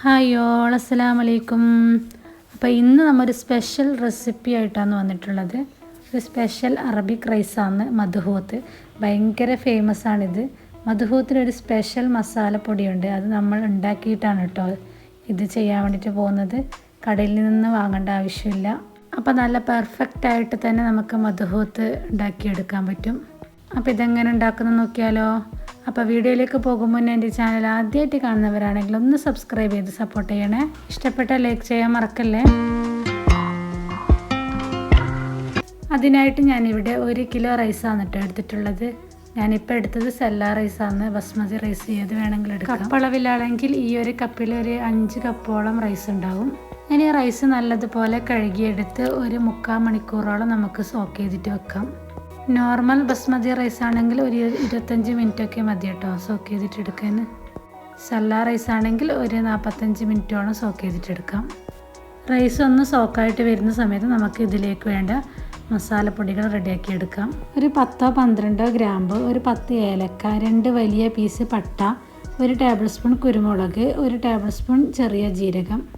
Hi all അസ്സലാമു അലൈക്കും. അപ്പോൾ ഇന്ന് നമ്മൊരു സ്പെഷ്യൽ റെസിപ്പി ആയിട്ടാണ് വന്നിട്ടുള്ളത്. ഒരു സ്പെഷ്യൽ അറബിക് റൈസാണ് മധുഹൂത്ത്. ഭയങ്കര ഫേമസ് ആണിത്. മധുഹൂത്തിനൊരു സ്പെഷ്യൽ മസാലപ്പൊടിയുണ്ട്. അത് നമ്മൾ ഉണ്ടാക്കിയിട്ടാണ് കേട്ടോ ഇത് ചെയ്യാൻ വേണ്ടിയിട്ട് പോകുന്നത്. കടയിൽ നിന്ന് വാങ്ങേണ്ട ആവശ്യമില്ല. അപ്പോൾ നല്ല പെർഫെക്റ്റ് ആയിട്ട് തന്നെ നമുക്ക് മധുഹൂത്ത് ഉണ്ടാക്കിയെടുക്കാൻ പറ്റും. അപ്പോൾ ഇതെങ്ങനെ ഉണ്ടാക്കുന്നത് നോക്കിയാലോ. അപ്പോൾ വീഡിയോയിലേക്ക് പോകും മുന്നേ എന്റെ ചാനൽ ആദ്യമായിട്ട് കാണുന്നവരാണെങ്കിൽ ഒന്ന് സബ്സ്ക്രൈബ് ചെയ്ത് സപ്പോർട്ട് ചെയ്യണേ. ഇഷ്ടപ്പെട്ട ലൈക്ക് ചെയ്യാൻ മറക്കല്ലേ? അതിനായിട്ട് ഞാനിവിടെ ഒരു കിലോ റൈസാണ് കേട്ടോ എടുത്തിട്ടുള്ളത്. ഞാനിപ്പോൾ എടുത്തത് സെല്ല റൈസാണ് ബസ്മതി റൈസ് ഏത് വേണമെങ്കിലും എടുക്കാം. കപ്പളവിലാണെങ്കിൽ ഈ ഒരു കപ്പിൽ ഒരു അഞ്ച് കപ്പോളം റൈസ് ഉണ്ടാവും. ഈ റൈസ് നല്ലതുപോലെ കഴുകിയെടുത്ത് ഒരു മുക്കാൽ മണിക്കൂറോളം നമുക്ക് സോക്ക് ചെയ്തിട്ട് വെക്കാം. നോർമൽ ബസ്മതി റൈസ് ആണെങ്കിൽ ഒരു ഇരുപത്തഞ്ച് മിനിറ്റ് ഒക്കെ മതി കേട്ടോ. സോക്ക് ചെയ്തിട്ട് എടുക്കാൻ സല്ല റൈസ് ആണെങ്കിൽ ഒരു നാൽപ്പത്തഞ്ച് മിനിറ്റോളം സോക്ക് ചെയ്തിട്ട് എടുക്കാം റൈസ് ഒന്ന് സോക്കായിട്ട് വരുന്ന സമയത്ത് നമുക്ക് ഇതിലേക്ക് വേണ്ട മസാലപ്പൊടികൾ റെഡിയാക്കി എടുക്കാം. ഒരു പത്തോ പന്ത്രണ്ടോ ഗ്രാമ്പ് ഒരു പത്ത് ഏലക്ക രണ്ട് വലിയ പീസ് പട്ട ഒരു ടേബിൾ സ്പൂൺ കുരുമുളക് ഒരു ടേബിൾ സ്പൂൺ ചെറിയ ജീരകം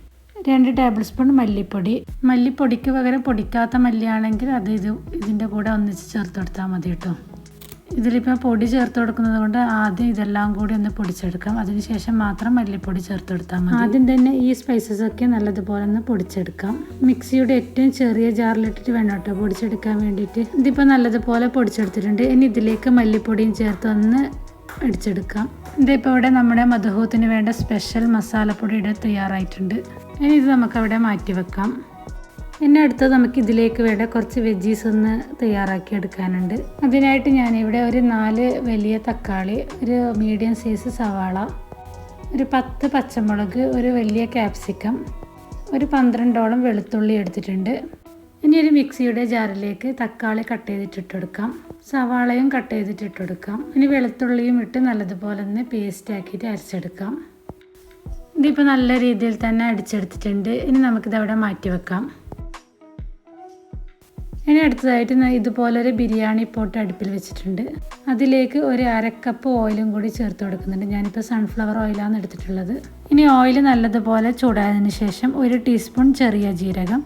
രണ്ട് ടേബിൾ സ്പൂൺ മല്ലിപ്പൊടി. മല്ലിപ്പൊടിക്ക് പകരം പൊടിക്കാത്ത മല്ലിയാണെങ്കിൽ അത് ഇത് ഇതിന്റെ കൂടെ ഒന്നിച്ച് ചേർത്ത് കൊടുത്താൽ മതി കേട്ടോ ഇതിലിപ്പോൾ പൊടി ചേർത്ത് കൊടുക്കുന്നത് കൊണ്ട് ആദ്യം ഇതെല്ലാം കൂടി ഒന്ന് പൊടിച്ചെടുക്കാം. അതിനുശേഷം മാത്രം മല്ലിപ്പൊടി ചേർത്ത് കൊടുത്താൽ മതി. ആദ്യം തന്നെ ഈ സ്പൈസസ് ഒക്കെ നല്ലതുപോലെ ഒന്ന് പൊടിച്ചെടുക്കാം. മിക്സിയുടെ ഏറ്റവും ചെറിയ ജാറിലിട്ടിട്ട് വേണം കേട്ടോ പൊടിച്ചെടുക്കാൻ വേണ്ടിയിട്ട്. ഇതിപ്പോൾ നല്ലതുപോലെ പൊടിച്ചെടുത്തിട്ടുണ്ട്. ഇനി ഇതിലേക്ക് മല്ലിപ്പൊടിയും ചേർത്ത് ഒന്ന് അടിച്ചെടുക്കാം. ഇതിപ്പോൾ ഇവിടെ നമ്മുടെ മധുഹൂത്തിന് വേണ്ട സ്പെഷ്യൽ മസാലപ്പൊടി ഇവിടെ തയ്യാറായിട്ടുണ്ട്. ഇനി ഇത് നമുക്കവിടെ മാറ്റി വെക്കാം. ഇനി അടുത്തത് നമുക്ക് ഇതിലേക്ക് വേണ്ട കുറച്ച് വെജീസ് ഒന്ന് തയ്യാറാക്കി എടുക്കാനുണ്ട്. അതിനായിട്ട് ഞാനിവിടെ ഒരു നാല് വലിയ തക്കാളി ഒരു മീഡിയം സൈസ് സവാള ഒരു പത്ത് പച്ചമുളക് ഒരു വലിയ ക്യാപ്സിക്കം ഒരു പന്ത്രണ്ടോളം വെളുത്തുള്ളി എടുത്തിട്ടുണ്ട്. ഇനി ഒരു മിക്സിയുടെ ജാറിലേക്ക് തക്കാളി കട്ട് ചെയ്തിട്ട് കൊടുക്കാം സവാളയും കട്ട് ചെയ്തിട്ട് ഇട്ട് കൊടുക്കാം ഇനി വെളുത്തുള്ളിയും ഇട്ട് നല്ലതുപോലെ ഒന്ന് പേസ്റ്റ് ആക്കിയിട്ട് അരച്ചെടുക്കാം. ഇതിപ്പോൾ നല്ല രീതിയിൽ തന്നെ അടിച്ചെടുത്തിട്ടുണ്ട്. ഇനി നമുക്കിത് അവിടെ മാറ്റി വെക്കാം. ഇനി അടുത്തതായിട്ട് ഇതുപോലൊരു ബിരിയാണി പോട്ട് അടുപ്പിൽ വെച്ചിട്ടുണ്ട്. അതിലേക്ക് ഒരു അരക്കപ്പ് ഓയിലും കൂടി ചേർത്ത് കൊടുക്കുന്നുണ്ട്. ഞാനിപ്പോൾ സൺഫ്ലവർ ഓയിലാണ് എടുത്തിട്ടുള്ളത്. ഇനി ഓയിൽ നല്ലതുപോലെ ചൂടായതിന് ശേഷം ഒരു ടീസ്പൂൺ ചെറിയ ജീരകം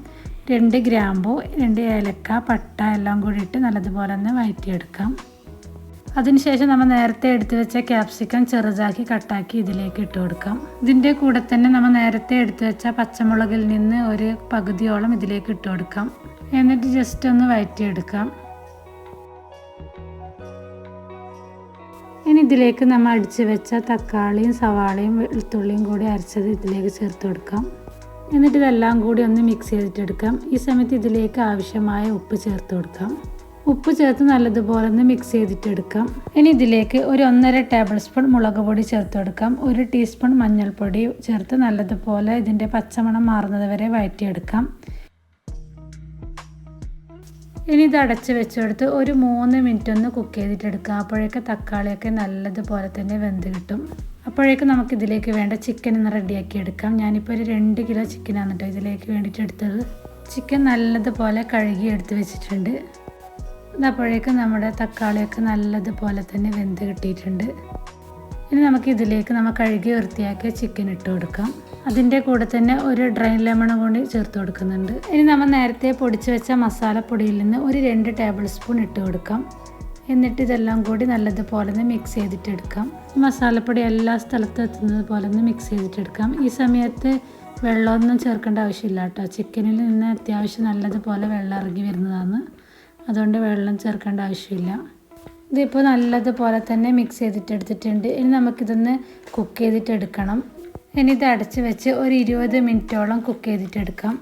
രണ്ട് ഗ്രാമ്പു രണ്ട് ഏലക്ക പട്ട എല്ലാം കൂടി ഇട്ട് നല്ലതുപോലെ ഒന്ന് വഴറ്റിയെടുക്കാം. അതിനുശേഷം നമ്മൾ നേരത്തെ എടുത്തു വെച്ച ക്യാപ്സിക്കം ചെറുതാക്കി കട്ടാക്കി ഇതിലേക്ക് ഇട്ട് കൊടുക്കാം. ഇതിന്റെ കൂടെ തന്നെ നമ്മൾ നേരത്തെ എടുത്തു വെച്ച പച്ചമുളകിൽ നിന്ന് ഒരു പകുതിയോളം ഇതിലേക്ക് ഇട്ട് കൊടുക്കാം. എന്നിട്ട് ജസ്റ്റ് ഒന്ന് വഴറ്റിയെടുക്കാം. ഇനി ഇതിലേക്ക് നമ്മൾ അടിച്ചു വെച്ച തക്കാളിയും സവാളയും വെളുത്തുള്ളിയും കൂടി അരച്ചത് ഇതിലേക്ക് ചേർത്ത് കൊടുക്കാം. എന്നിട്ട് ഇതെല്ലാം കൂടി ഒന്ന് മിക്സ് ചെയ്തിട്ടെടുക്കാം. ഈ സമയത്ത് ഇതിലേക്ക് ആവശ്യമായ ഉപ്പ് ചേർത്ത് കൊടുക്കാം. ഉപ്പ് ചേർത്ത് നല്ലതുപോലെ ഒന്ന് മിക്സ് ചെയ്തിട്ടെടുക്കാം. ഇനി ഇതിലേക്ക് ഒരു ഒന്നര ടേബിൾ സ്പൂൺ മുളക് പൊടി ചേർത്ത് കൊടുക്കാം. ഒരു ടീസ്പൂൺ മഞ്ഞൾപ്പൊടി ചേർത്ത് നല്ലതുപോലെ ഇതിന്റെ പച്ചമണം മാറുന്നത് വരെ വഴറ്റിയെടുക്കാം. ഇനി ഇത് അടച്ച് വെച്ചെടുത്ത് ഒരു മൂന്ന് മിനിറ്റ് ഒന്ന് കുക്ക് ചെയ്തിട്ട് എടുക്കുക അപ്പോഴേക്ക് തക്കാളിയൊക്കെ നല്ലതുപോലെ തന്നെ വെന്ത് കിട്ടും. അപ്പോഴേക്ക് നമുക്ക് ഇതിലേക്ക് വേണ്ട ചിക്കൻ ഒന്ന് റെഡിയാക്കി എടുക്കാം. ഞാനിപ്പോൾ ഒരു രണ്ട് കിലോ ചിക്കനാണ് കേട്ടോ ഇതിലേക്ക് വേണ്ടിയിട്ട് എടുത്തത്. ചിക്കൻ നല്ലതുപോലെ കഴുകി എടുത്ത് വെച്ചിട്ടുണ്ട്. അപ്പോഴേക്കും നമ്മുടെ തക്കാളിയൊക്കെ നല്ലതുപോലെ തന്നെ വെന്ത് കിട്ടിയിട്ടുണ്ട്. ഇനി നമുക്ക് ഇതിലേക്ക് നമ്മൾ കഴുകി വൃത്തിയാക്കിയ ചിക്കൻ ഇട്ട് കൊടുക്കാം. അതിന്റെ കൂടെ തന്നെ ഒരു ഡ്രൈ ലെമണും കൂടി ചേർത്ത് കൊടുക്കുന്നുണ്ട്. ഇനി നമ്മൾ നേരത്തെ പൊടിച്ച് വെച്ച മസാലപ്പൊടിയിൽ നിന്ന് ഒരു രണ്ട് ടേബിൾ സ്പൂൺ ഇട്ട് കൊടുക്കാം. എന്നിട്ട് ഇതെല്ലാം കൂടി നല്ലതുപോലെ ഒന്ന് മിക്സ് ചെയ്തിട്ടെടുക്കാം മസാലപ്പൊടി എല്ലാ സ്ഥലത്തും എത്തുന്നത് പോലെ ഒന്ന് മിക്സ് ചെയ്തിട്ടെടുക്കാം ഈ സമയത്ത് വെള്ളമൊന്നും ചേർക്കേണ്ട ആവശ്യമില്ല കേട്ടോ. ചിക്കനിൽ നിന്ന് അത്യാവശ്യം നല്ലതുപോലെ വെള്ളം ഇറങ്ങി വരുന്നതാണ്. അതുകൊണ്ട് വെള്ളം ചേർക്കേണ്ട ആവശ്യമില്ല. ഇതിപ്പോൾ നല്ലതുപോലെ തന്നെ മിക്സ് ചെയ്തിട്ട് എടുത്തിട്ടുണ്ട് ഇനി നമുക്കിതൊന്ന് കുക്ക് ചെയ്തിട്ട് എടുക്കണം ഇനി ഇത് അടച്ച് വെച്ച് ഒരു ഇരുപത് മിനിറ്റോളം കുക്ക് ചെയ്തിട്ട് എടുക്കാം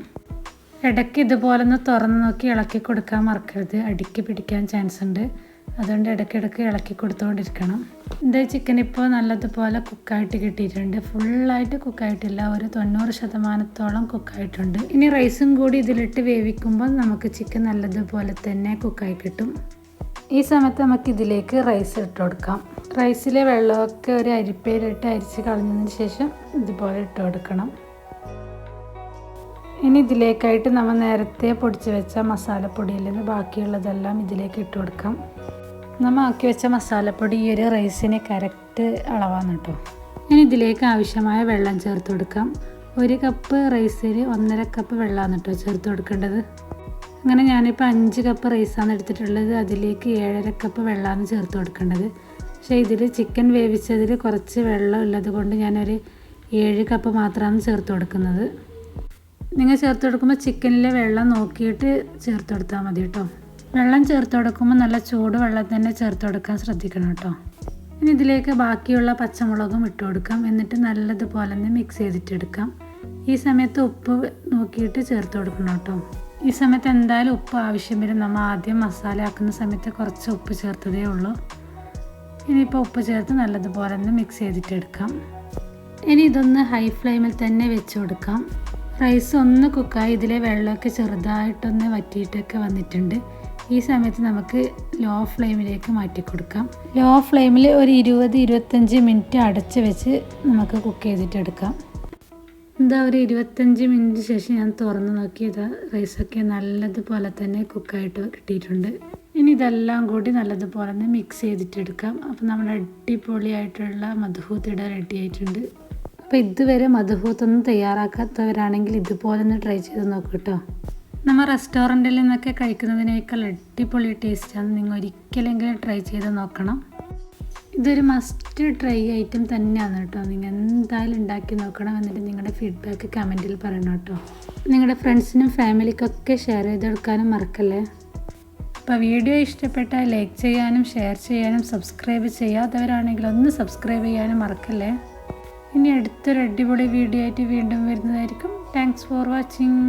ഇടയ്ക്ക് ഇതുപോലെ ഒന്ന് തുറന്ന് നോക്കി ഇളക്കി കൊടുക്കാൻ മറക്കരുത്. അടിക്ക് പിടിക്കാൻ ചാൻസ് ഉണ്ട്. അതുകൊണ്ട് ഇടയ്ക്കിടയ്ക്ക് ഇളക്കി കൊടുത്തുകൊണ്ടിരിക്കണം ഇത് ചിക്കൻ ഇപ്പോൾ നല്ലതുപോലെ കുക്കായിട്ട് കിട്ടിയിട്ടുണ്ട്. ഫുള്ളായിട്ട് കുക്കായിട്ടില്ല ഒരു തൊണ്ണൂറ് ശതമാനത്തോളം കുക്കായിട്ടുണ്ട് ഇനി റൈസും കൂടി ഇതിലിട്ട് വേവിക്കുമ്പോൾ നമുക്ക് ചിക്കൻ നല്ലതുപോലെ തന്നെ കുക്കായി കിട്ടും. ഈ സമയത്ത് നമുക്ക് ഇതിലേക്ക് റൈസ് ഇട്ട് കൊടുക്കാം. റൈസിലെ വെള്ളമൊക്കെ ഒരു അരിപ്പയിലിട്ട് അരിച്ച് കളഞ്ഞതിന് ശേഷം ഇതുപോലെ ഇട്ട് കൊടുക്കണം. ഇനി ഇതിലേക്കായിട്ട് നമ്മൾ നേരത്തെ പൊടിച്ച് വെച്ച മസാലപ്പൊടിയിൽ നിന്ന് ബാക്കിയുള്ളതെല്ലാം ഇതിലേക്ക് ഇട്ട് കൊടുക്കാം. നമ്മൾ ആക്കി വെച്ച മസാലപ്പൊടി ഈ ഒരു റൈസിന് കറക്റ്റ് അളവാണ് കേട്ടോ. ഇനി ഇതിലേക്ക് ആവശ്യമായ വെള്ളം ചേർത്ത് കൊടുക്കാം. ഒരു കപ്പ് റൈസിന് ഒന്നര കപ്പ് വെള്ളമാണ് കേട്ടോ ചേർത്ത് കൊടുക്കേണ്ടത്. അങ്ങനെ ഞാനിപ്പോൾ അഞ്ച് കപ്പ് റൈസാണ് എടുത്തിട്ടുള്ളത്. അതിലേക്ക് ഏഴര കപ്പ് വെള്ളമാണ് ചേർത്ത് കൊടുക്കേണ്ടത്. പക്ഷേ ഇതിൽ ചിക്കൻ വേവിച്ചതിൽ കുറച്ച് വെള്ളം ഉള്ളത് കൊണ്ട് ഞാനൊരു ഏഴ് കപ്പ് മാത്രമാണ് ചേർത്ത് കൊടുക്കുന്നത്. നിങ്ങൾ ചേർത്ത് കൊടുക്കുമ്പോൾ ചിക്കനിലെ വെള്ളം നോക്കിയിട്ട് ചേർത്ത് കൊടുത്താൽ മതി കേട്ടോ വെള്ളം ചേർത്ത് കൊടുക്കുമ്പോൾ നല്ല ചൂട് വെള്ളം തന്നെ ചേർത്ത് കൊടുക്കാൻ ശ്രദ്ധിക്കണം കേട്ടോ ഇനി ഇതിലേക്ക് ബാക്കിയുള്ള പച്ചമുളകും ഇട്ട് കൊടുക്കാം. എന്നിട്ട് നല്ലതുപോലെ തന്നെ മിക്സ് ചെയ്തിട്ടെടുക്കാം ഈ സമയത്ത് ഉപ്പ് നോക്കിയിട്ട് ചേർത്ത് കൊടുക്കണം കേട്ടോ ഈ സമയത്ത് എന്തായാലും ഉപ്പ് ആവശ്യം വരും. നമ്മൾ ആദ്യം മസാല ആക്കുന്ന സമയത്ത് കുറച്ച് ഉപ്പ് ചേർത്തതേ ഉള്ളൂ. ഇനിയിപ്പോൾ ഉപ്പ് ചേർത്ത് നല്ലതുപോലെ തന്നെ മിക്സ് ചെയ്തിട്ട് എടുക്കാം ഇനി ഇതൊന്ന് ഹൈ ഫ്ലെയിമിൽ തന്നെ വെച്ച് കൊടുക്കാം. റൈസ് ഒന്ന് കുക്കായി ഇതിലെ വെള്ളമൊക്കെ ചെറുതായിട്ടൊന്ന് വറ്റിയിട്ടൊക്കെ വന്നിട്ടുണ്ട്. ഈ സമയത്ത് നമുക്ക് ലോ ഫ്ലെയിമിലേക്ക് മാറ്റി കൊടുക്കാം. ലോ ഫ്ലെയിമിൽ ഒരു ഇരുപത് ഇരുപത്തഞ്ച് മിനിറ്റ് അടച്ച് വെച്ച് നമുക്ക് കുക്ക് ചെയ്തിട്ടെടുക്കാം. എന്താ ഒരു ഇരുപത്തഞ്ച് മിനിറ്റ് ശേഷം ഞാൻ തുറന്ന് നോക്കിയത് റൈസൊക്കെ നല്ലതുപോലെ തന്നെ കുക്കായിട്ട് കിട്ടിയിട്ടുണ്ട്. ഇനി ഇതെല്ലാം കൂടി നല്ലതുപോലെ തന്നെ മിക്സ് ചെയ്തിട്ടെടുക്കാം. അപ്പോൾ നമ്മുടെ അടിപൊളിയായിട്ടുള്ള മധുഹൂത്ത് ഇട റെഡി ആയിട്ടുണ്ട്. അപ്പോൾ ഇതുവരെ മധുഹൂത്തൊന്നും തയ്യാറാക്കാത്തവരാണെങ്കിൽ ഇതുപോലെ ഒന്ന് ട്രൈ ചെയ്ത് നോക്കൂ കേട്ടോ. നമ്മൾ റെസ്റ്റോറന്റിൽ നിന്നൊക്കെ കഴിക്കുന്നതിനേക്കാൾ അടിപൊളി ടേസ്റ്റാണ് നിങ്ങൾ ഒരിക്കലെങ്കിലും ട്രൈ ചെയ്ത് നോക്കണം. ഇതൊരു മസ്റ്റ് ട്രൈ ഐറ്റം തന്നെയാണ് കേട്ടോ. നിങ്ങൾ എന്തായാലും ഉണ്ടാക്കി നോക്കണം എന്നിട്ട് നിങ്ങളുടെ ഫീഡ്ബാക്ക് കമന്റിൽ പറയണം കേട്ടോ. നിങ്ങളുടെ ഫ്രണ്ട്സിനും ഫാമിലിക്കൊക്കെ ഷെയർ ചെയ്ത് കൊടുക്കാനും മറക്കല്ലേ? അപ്പോൾ വീഡിയോ ഇഷ്ടപ്പെട്ടാൽ ലൈക്ക് ചെയ്യാനും ഷെയർ ചെയ്യാനും സബ്സ്ക്രൈബ് ചെയ്യാത്തവരാണെങ്കിൽ ഒന്ന് സബ്സ്ക്രൈബ് ചെയ്യാനും മറക്കല്ലേ? ഇനി അടുത്തൊരു അടിപൊളി വീഡിയോ ആയിട്ട് വീണ്ടും വരുന്നതായിരിക്കും. Thanks for watching